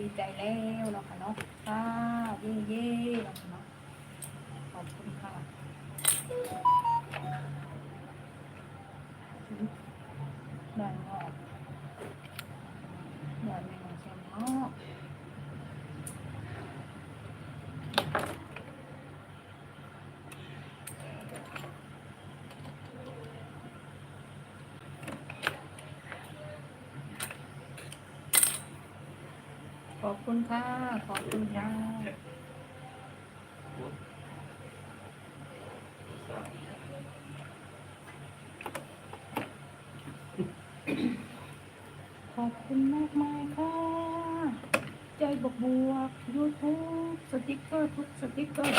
ดีใจแล้วเนาะค่ะเนาะค่ะเย่เย่เนาะค่ะเนาะขอบคุณค่ะด้านนอกด้านในของแซมเนาะ ขอบคุณค่ะ ขอบคุณค่ะขอบคุณมากมายค่ะ ใจบวกบวกยูทูบสติ๊กเกอร์ทุกสติ๊กเกอร์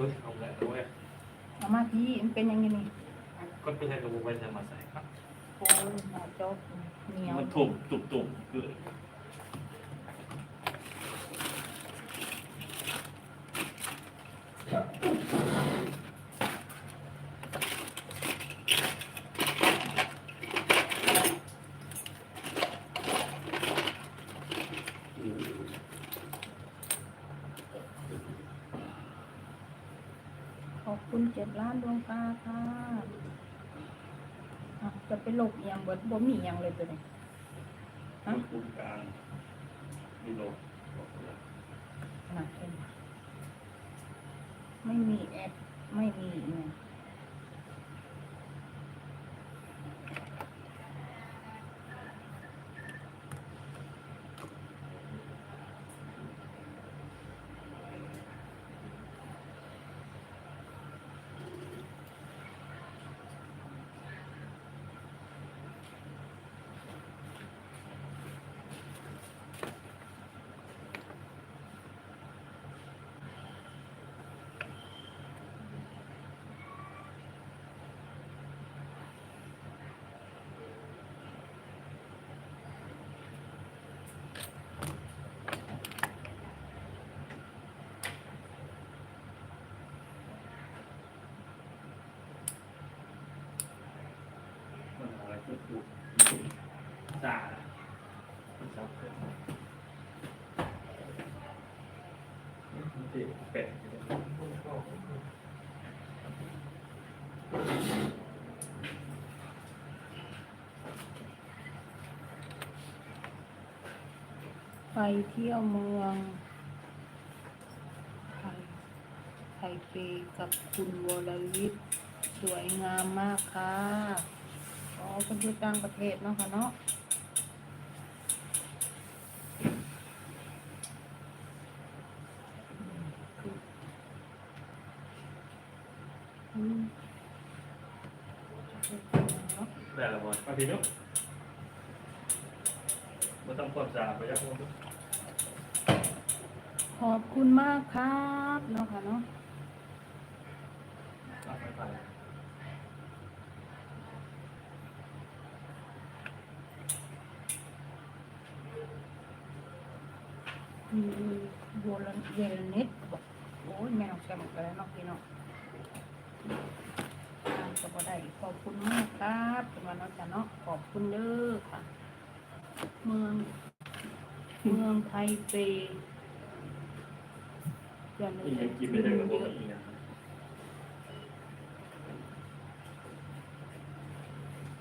เดี๋ยวจะได้ของมันรู้สึกเอาแล้วเว้ยเอามาพี่มันเป็นยังไงนี่ก็เป็นอะไรกับบุ้ยจะมาใส่ครับโอ้ยหนาจบเหนียวมันถูกตุ่มตุ่มๆคือ อบคุณเจ็ดล้านดวงตาค่ะอะจะไปหลบเอียงบนบ่มีเอียงเลยตัวนี้ฮะมันคูณกลางมีโลขนาดเองไม่มีแอปไม่มีเนี่ย จ่ามันซับเพื่อนมันติดเป็ดไปเที่ยวเมืองไทยไทเปกับคุณวรวิทย์สวยงามมากค่ะ อ๋อเป็นอยู่ต่างประเทศเนาะค่ะเนาะ อืม แต่ละวันมาทีนู้นมันต้องความสะอาดไปยักษ์มันขอบคุณมากครับเนาะค่ะเนาะต้องไม่ไปมีโบราณเวลเน็ตบอกโอ้ยแมวแซมกันแล้วเนาะพี่เนาะทาน ก็บ่ได้ขอบคุณมากครับเป็นวันนั้นจ้ะเนาะขอบคุณเด้อค่ะ เมืองเมืองไทเปอย่าลือีกมกินไม่ได้กับพวกอีกอย่าง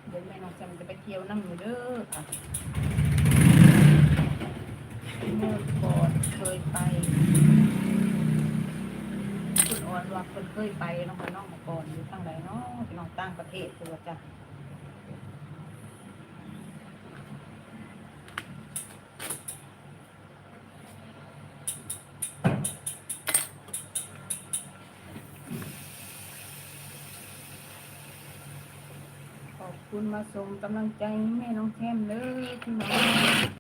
เดี๋ยวแม่น้องแซมจะไปเที่ยวนั่งอยู่เด้อค่ะเมื่อก่อนเคยไป ออนว่าคนเคยไปน้องมาน้องมาก่อนอยู่ทางไหนเนาะพี่น้องต่างประเทศตัวจ้ะขอบคุณมาส่งกำลังใจแม่น้องแคมเลยพี่น้อง